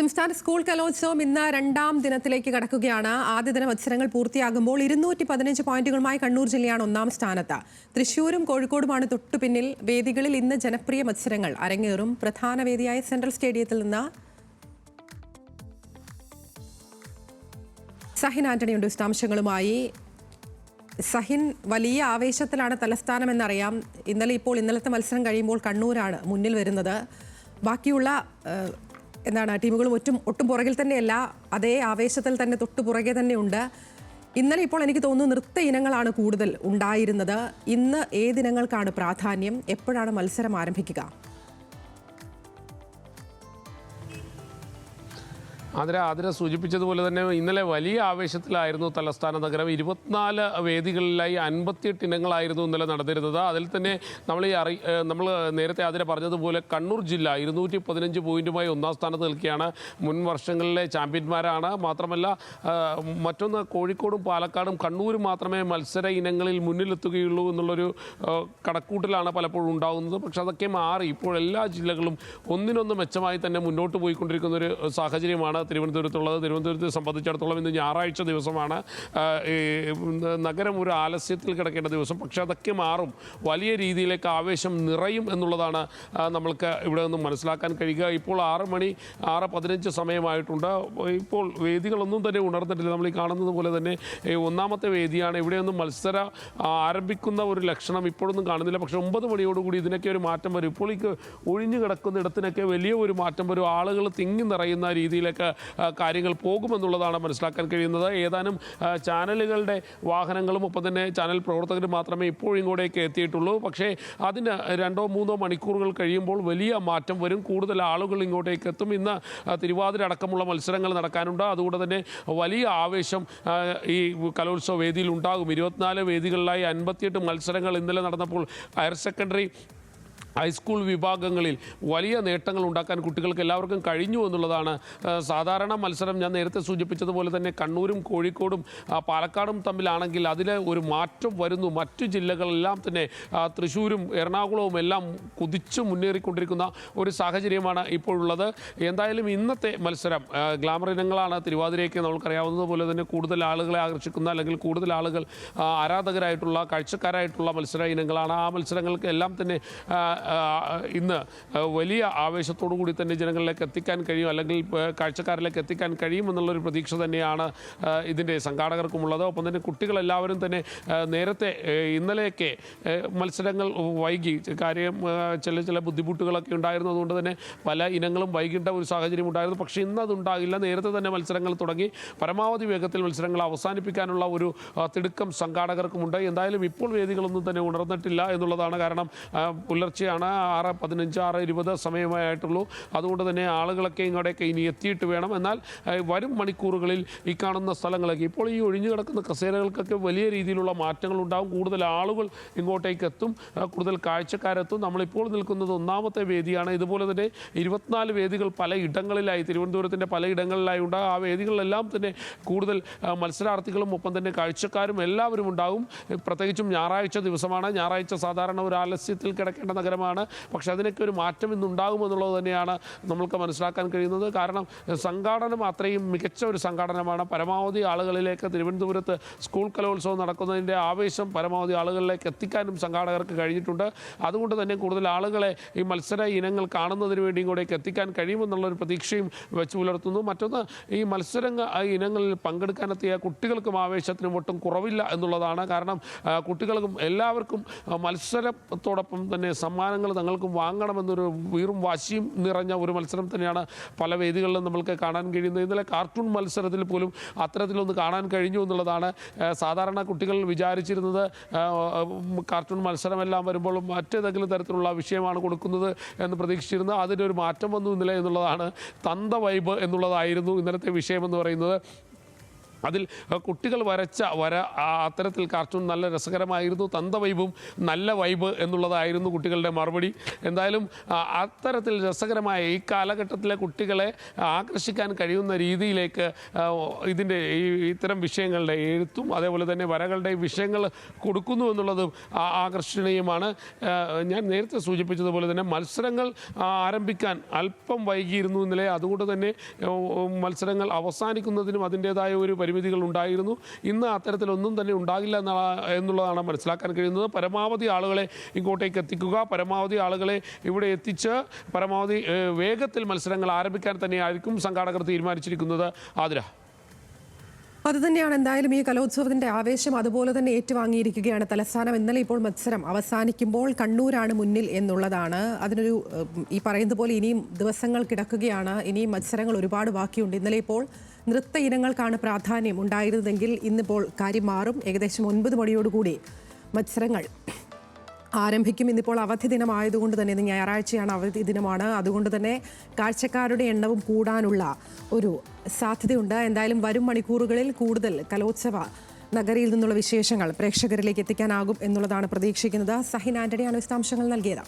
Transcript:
സംസ്ഥാന സ്കൂൾ കലോത്സവം ഇന്ന് രണ്ടാം ദിനത്തിലേക്ക് കടക്കുകയാണ്. ആദ്യ ദിന മത്സരങ്ങൾ പൂർത്തിയാകുമ്പോൾ ഇരുന്നൂറ്റി പതിനഞ്ച് പോയിന്റുകളുമായി കണ്ണൂർ ജില്ലയാണ് ഒന്നാം സ്ഥാനത്ത്. തൃശൂരും കോഴിക്കോടുമാണ് തൊട്ടു പിന്നിൽ. വേദികളിൽ ഇന്ന് ജനപ്രിയ മത്സരങ്ങൾ. അരങ്ങേറും പ്രധാന വേദിയായ സെൻട്രൽ സ്റ്റേഡിയത്തിൽ നിന്ന് സഹിൻ ആന്റണിയുടെ വിശദാംശങ്ങളുമായി. സഹിൻ വലിയ ആവേശത്തിലാണ് തലസ്ഥാനം എന്നറിയാം ഇന്നലെ ഇപ്പോൾ ഇന്നലത്തെ മത്സരം കഴിയുമ്പോൾ കണ്ണൂരാണ് മുന്നിൽ വരുന്നത്. ബാക്കിയുള്ള എന്താണ് ടീമുകളും ഒറ്റും ഒട്ടും പുറകിൽ തന്നെയല്ല. അതേ ആവേശത്തിൽ തന്നെ തൊട്ടു പുറകെ തന്നെയുണ്ട് ഇന്നലെ ഇപ്പോൾ എനിക്ക് തോന്നുന്നു നൃത്ത ഇനങ്ങളാണ് കൂടുതൽ ഉണ്ടായിരുന്നത്. ഇന്ന് ഏതിനങ്ങൾക്കാണ് പ്രാധാന്യം? എപ്പോഴാണ് മത്സരം ആരംഭിക്കുക? അതിര ആതിര സൂചിപ്പിച്ചതുപോലെ തന്നെ ഇന്നലെ വലിയ ആവേശത്തിലായിരുന്നു തലസ്ഥാന നഗരം. ഇരുപത്തിനാല് വേദികളിലായി അൻപത്തിയെട്ട് ഇനങ്ങളായിരുന്നു ഇന്നലെ നടന്നിരുന്നത്. അതിൽ തന്നെ നമ്മൾ ഈ അറി നമ്മൾ നേരത്തെ ആതിര പറഞ്ഞതുപോലെ കണ്ണൂർ ജില്ല ഇരുന്നൂറ്റി പതിനഞ്ച് പോയിന്റുമായി ഒന്നാം സ്ഥാനത്ത് നിൽക്കുകയാണ്. മുൻ വർഷങ്ങളിലെ ചാമ്പ്യന്മാരാണ്. മാത്രമല്ല മറ്റൊന്ന് കോഴിക്കോടും പാലക്കാടും കണ്ണൂരും മാത്രമേ മത്സര ഇനങ്ങളിൽ മുന്നിലെത്തുകയുള്ളൂ എന്നുള്ളൊരു കണക്കൂട്ടലാണ് പലപ്പോഴും ഉണ്ടാകുന്നത്. പക്ഷെ അതൊക്കെ മാറി. ഇപ്പോൾ എല്ലാ ജില്ലകളും ഒന്നിനൊന്ന് മെച്ചമായി തന്നെ മുന്നോട്ട് പോയിക്കൊണ്ടിരിക്കുന്ന ഒരു സാഹചര്യമാണ് തിരുവനന്തപുരത്തുള്ളത്. തിരുവനന്തപുരത്തെ സംബന്ധിച്ചിടത്തോളം ഇന്ന് ഞായറാഴ്ച ദിവസമാണ്. ഈ നഗരം ഒരു ആലസ്യത്തിൽ കിടക്കേണ്ട ദിവസം. പക്ഷെ അതൊക്കെ മാറും. വലിയ രീതിയിലേക്ക് ആവേശം നിറയും എന്നുള്ളതാണ് നമ്മൾക്ക് ഇവിടെ നിന്നും മനസ്സിലാക്കാൻ കഴിയുക. ഇപ്പോൾ ആറ് മണി ആറ് പതിനഞ്ച് സമയമായിട്ടുണ്ട്. ഇപ്പോൾ വേദികളൊന്നും തന്നെ ഉണർന്നിട്ടില്ല. നമ്മൾ ഈ കാണുന്നത് പോലെ തന്നെ ഒന്നാമത്തെ വേദിയാണ്. ഇവിടെയൊന്നും മത്സര ആരംഭിക്കുന്ന ഒരു ലക്ഷണം ഇപ്പോഴൊന്നും കാണുന്നില്ല. പക്ഷേ ഒമ്പത് മണിയോടുകൂടി ഇതിനൊക്കെ ഒരു മാറ്റം വരും. ഇപ്പോൾ ഈ ഒഴിഞ്ഞു കിടക്കുന്ന ഇടത്തിനൊക്കെ വലിയ ഒരു മാറ്റം വരും. ആളുകൾ തിങ്ങി നിറയുന്ന രീതിയിലേക്ക് കാര്യങ്ങൾ പോകുമെന്നുള്ളതാണ് മനസ്സിലാക്കാൻ കഴിയുന്നത്. ഏതാനും ചാനലുകളുടെ വാഹനങ്ങളും ഒപ്പം തന്നെ ചാനൽ പ്രവർത്തകരും മാത്രമേ ഇപ്പോഴും ഇങ്ങോട്ടേക്ക് എത്തിയിട്ടുള്ളൂ. പക്ഷേ അതിന് രണ്ടോ മൂന്നോ മണിക്കൂറുകൾ കഴിയുമ്പോൾ വലിയ മാറ്റം വരും. കൂടുതൽ ആളുകൾ ഇങ്ങോട്ടേക്ക് എത്തും. ഇന്ന് തിരുവാതിര അടക്കമുള്ള മത്സരങ്ങൾ നടക്കാനുണ്ട്. അതുകൊണ്ട് തന്നെ വലിയ ആവേശം ഈ കലോത്സവ വേദിയിൽ ഉണ്ടാകും. ഇരുപത്തിനാല് വേദികളിലായി അൻപത്തിയെട്ട് മത്സരങ്ങൾ ഇന്നലെ നടന്നപ്പോൾ ഹയർ സെക്കൻഡറി ഹൈസ്കൂൾ വിഭാഗങ്ങളിൽ വലിയ നേട്ടങ്ങൾ ഉണ്ടാക്കാൻ കുട്ടികൾക്ക് എല്ലാവർക്കും കഴിഞ്ഞു എന്നുള്ളതാണ്. സാധാരണ മത്സരം ഞാൻ നേരത്തെ സൂചിപ്പിച്ചതുപോലെ തന്നെ കണ്ണൂരും കോഴിക്കോടും പാലക്കാടും തമ്മിലാണെങ്കിൽ അതിൽ ഒരു മാറ്റം വരുന്നു. മറ്റു ജില്ലകളെല്ലാം തന്നെ തൃശ്ശൂരും എറണാകുളവും എല്ലാം കുതിച്ചു മുന്നേറിക്കൊണ്ടിരിക്കുന്ന ഒരു സാഹചര്യമാണ് ഇപ്പോഴുള്ളത്. എന്തായാലും ഇന്നത്തെ മത്സരം ഗ്ലാമർ ഇനങ്ങളാണ് തിരുവാതിരയ്ക്ക് നമുക്കറിയാവുന്നതുപോലെ തന്നെ കൂടുതൽ ആളുകളെ ആകർഷിക്കുന്ന അല്ലെങ്കിൽ കൂടുതൽ ആളുകൾ ആരാധകരായിട്ടുള്ള കാഴ്ചക്കാരായിട്ടുള്ള മത്സര ഇനങ്ങളാണ്. ആ മത്സരങ്ങൾക്ക് എല്ലാം തന്നെ ഇന്ന് വലിയ ആവേശത്തോടു കൂടി തന്നെ ജനങ്ങളിലേക്ക് എത്തിക്കാൻ കഴിയും അല്ലെങ്കിൽ കാഴ്ചക്കാരിലേക്ക് എത്തിക്കാൻ കഴിയും എന്നുള്ളൊരു പ്രതീക്ഷ തന്നെയാണ് ഇതിന്റെ സംഘാടകർക്കുമുള്ളത്. ഒപ്പം തന്നെ കുട്ടികളെല്ലാവരും തന്നെ നേരത്തെ ഇന്നലെയൊക്കെ മത്സരങ്ങൾ വൈകി. കാര്യം ചില ചില ബുദ്ധിമുട്ടുകളൊക്കെ ഉണ്ടായിരുന്നു അതുകൊണ്ട് തന്നെ പല ഇനങ്ങളും വൈകിട്ട ഒരു സാഹചര്യം ഉണ്ടായിരുന്നു. പക്ഷേ ഇന്ന് അതുണ്ടാകില്ല നേരത്തെ തന്നെ മത്സരങ്ങൾ തുടങ്ങി. പരമാവധി വേഗത്തിൽ മത്സരങ്ങൾ അവസാനിപ്പിക്കാനുള്ള ഒരു തിടുക്കം സംഘാടകർക്കുമുണ്ട്. എന്തായാലും ഇപ്പോൾ വേദികളൊന്നും തന്നെ ഉണർന്നിട്ടില്ല എന്നുള്ളതാണ് കാരണം ആ, പുലർച്ചെയാണ് ആറ് പതിനഞ്ച് ആറ് ഇരുപത് സമയമായിട്ടുള്ളൂ. അതുകൊണ്ട് തന്നെ ആളുകളൊക്കെ ഇങ്ങോട്ടേക്ക് ഇനി എത്തിയിട്ട് വേണം. എന്നാൽ വരും മണിക്കൂറുകളിൽ ഈ കാണുന്ന സ്ഥലങ്ങളൊക്കെ. ഇപ്പോൾ ഈ ഒഴിഞ്ഞു കിടക്കുന്ന കസേരകൾക്കൊക്കെ വലിയ രീതിയിലുള്ള മാറ്റങ്ങൾ ഉണ്ടാകും. കൂടുതൽ ആളുകൾ ഇങ്ങോട്ടേക്ക് എത്തും. കൂടുതൽ കാഴ്ചക്കാരെത്തും. നമ്മളിപ്പോൾ നിൽക്കുന്നത് ഒന്നാമത്തെ വേദിയാണ്. ഇതുപോലെ തന്നെ ഇരുപത്തിനാല് വേദികൾ പല ഇടങ്ങളിലായി തിരുവനന്തപുരത്തിന്റെ പല ഇടങ്ങളിലായി ഉണ്ട്. ആ വേദികളിലെല്ലാം തന്നെ കൂടുതൽ മത്സരാർത്ഥികളും ഒപ്പം തന്നെ കാഴ്ചക്കാരും എല്ലാവരും ഉണ്ടാകും. പ്രത്യേകിച്ചും ഞായറാഴ്ച ദിവസമാണ്. ഞായറാഴ്ച സാധാരണ ഒരു ആലസ്യത്തിൽ കിടക്കേണ്ട നഗരമാണ് പക്ഷെ അതിനൊക്കെ ഒരു മാറ്റം ഇന്നുണ്ടാകുമെന്നുള്ളത് തന്നെയാണ് നമ്മൾക്ക് മനസ്സിലാക്കാൻ കഴിയുന്നത്. കാരണം സംഘാടനം അത്രയും മികച്ച ഒരു സംഘാടനമാണ്. പരമാവധി ആളുകളിലേക്ക് തിരുവനന്തപുരത്ത് സ്കൂൾ കലോത്സവം നടക്കുന്നതിന്റെ ആവേശം പരമാവധി ആളുകളിലേക്ക് എത്തിക്കാനും സംഘാടകർക്ക് കഴിഞ്ഞിട്ടുണ്ട്. അതുകൊണ്ട് തന്നെ കൂടുതൽ ആളുകളെ ഈ മത്സര ഇനങ്ങൾ കാണുന്നതിന് വേണ്ടിയും കൂടെയൊക്കെ എത്തിക്കാൻ കഴിയുമെന്നുള്ളൊരു പ്രതീക്ഷയും വെച്ച് പുലർത്തുന്നു. മറ്റൊന്ന് ഈ മത്സരങ്ങൾ ഇനങ്ങളിൽ പങ്കെടുക്കാനെത്തിയ കുട്ടികൾക്കും ആവേശത്തിനും ഒട്ടും കുറവില്ല എന്നുള്ളതാണ്. കാരണം കുട്ടികൾക്കും എല്ലാവർക്കും മത്സരത്തോടൊപ്പം തന്നെ സമ്മാനങ്ങൾ തങ്ങൾക്ക് വാങ്ങണമെന്നൊരു വീറും വാശിയും നിറഞ്ഞ ഒരു മത്സരം തന്നെയാണ് പല വേദികളിലും നമ്മൾക്ക് കാണാൻ കഴിയുന്നത്. ഇന്നലെ കാർട്ടൂൺ മത്സരത്തിൽ പോലും അത്തരത്തിലൊന്ന് കാണാൻ കഴിഞ്ഞു എന്നുള്ളതാണ് സാധാരണ കുട്ടികൾ വിചാരിച്ചിരുന്നത്. കാർട്ടൂൺ മത്സരമെല്ലാം വരുമ്പോൾ മറ്റേതെങ്കിലും തരത്തിലുള്ള വിഷയമാണ് കൊടുക്കുന്നത് എന്ന് പ്രതീക്ഷിച്ചിരുന്നത് ഒരു മാറ്റം വന്നു ഇന്നലെ എന്നുള്ളതാണ് തന്ത വൈബ് എന്നുള്ളതായിരുന്നു ഇന്നലത്തെ വിഷയമെന്ന് പറയുന്നത്. അതിൽ കുട്ടികൾ വരച്ച വര അത്തരത്തിൽ കാർട്ടൂൺ നല്ല രസകരമായിരുന്നു തന്ത വൈബും നല്ല വൈബ് എന്നുള്ളതായിരുന്നു കുട്ടികളുടെ മറുപടി. എന്തായാലും അത്തരത്തിൽ രസകരമായ ഈ കാലഘട്ടത്തിലെ കുട്ടികളെ ആകർഷിക്കാൻ കഴിയുന്ന രീതിയിലേക്ക് ഇതിന്റെ ഈ ഇത്തരം വിഷയങ്ങളുടെ എഴുത്തും അതേപോലെ തന്നെ വരകളുടെ വിഷയങ്ങൾ കൊടുക്കുന്നു എന്നുള്ളതും ആകർഷണീയമാണ്. ഞാൻ നേരത്തെ സൂചിപ്പിച്ചതുപോലെ തന്നെ മത്സരങ്ങൾ ആരംഭിക്കാൻ അല്പം വൈകിയിരുന്നു ഇന്നലെ. അതുകൊണ്ട് തന്നെ മത്സരങ്ങൾ അവസാനിക്കുന്നതിനും അതിന്റേതായ ഒരു പരിമിതികൾ ഉണ്ടായിരുന്നു. ഇന്ന് അത്തരത്തിലൊന്നും തന്നെ ഉണ്ടാകില്ല എന്നാ- എന്നുള്ളതാണ് മനസ്സിലാക്കാൻ കഴിയുന്നത്. പരമാവധി ആളുകളെ ഇങ്ങോട്ടേക്ക് എത്തിക്കുക. പരമാവധി ആളുകളെ ഇവിടെ എത്തിച്ച് പരമാവധി വേഗത്തിൽ മത്സരങ്ങൾ ആരംഭിക്കാൻ തന്നെയായിരിക്കും സംഘാടകർ തീരുമാനിച്ചിരിക്കുന്നത്. ആതിര. അത് തന്നെയാണ് എന്തായാലും ഈ കലോത്സവത്തിന്റെ ആവേശം അതുപോലെ തന്നെ ഏറ്റുവാങ്ങിയിരിക്കുകയാണ്. തലസ്ഥാനം ഇന്നലെ ഇപ്പോൾ മത്സരം അവസാനിക്കുമ്പോൾ കണ്ണൂരാണ് മുന്നിൽ എന്നുള്ളതാണ്. അതിനൊരു ഈ പറയുന്നത് പോലെ ഇനിയും ദിവസങ്ങൾ കിടക്കുകയാണ്. ഇനിയും മത്സരങ്ങൾ ഒരുപാട് ബാക്കിയുണ്ട്. ഇന്നലെ ഇപ്പോൾ നൃത്ത ഇനങ്ങൾക്കാണ് പ്രാധാന്യം ഉണ്ടായിരുന്നതെങ്കിൽ ഇന്നിപ്പോൾ കാര്യം മാറും. ഏകദേശം ഒൻപത് മണിയോടുകൂടി മത്സരങ്ങൾ ആരംഭിക്കും. ഇന്നിപ്പോൾ അവധി ദിനമായതുകൊണ്ട് തന്നെ ഇന്ന് ഞായറാഴ്ചയാണ് അവധി ദിനമാണ്. അതുകൊണ്ട് തന്നെ കാഴ്ചക്കാരുടെ എണ്ണവും കൂടാനുള്ള ഒരു സാധ്യതയുണ്ട്. എന്തായാലും വരും മണിക്കൂറുകളിൽ കൂടുതൽ കലോത്സവ നഗരിയിൽ നിന്നുള്ള വിശേഷങ്ങൾ പ്രേക്ഷകരിലേക്ക് എത്തിക്കാനാകും എന്നുള്ളതാണ് പ്രതീക്ഷിക്കുന്നത്. സഹിൻ ആന്റണിയാണ് വിശദാംശങ്ങൾ നൽകിയത്.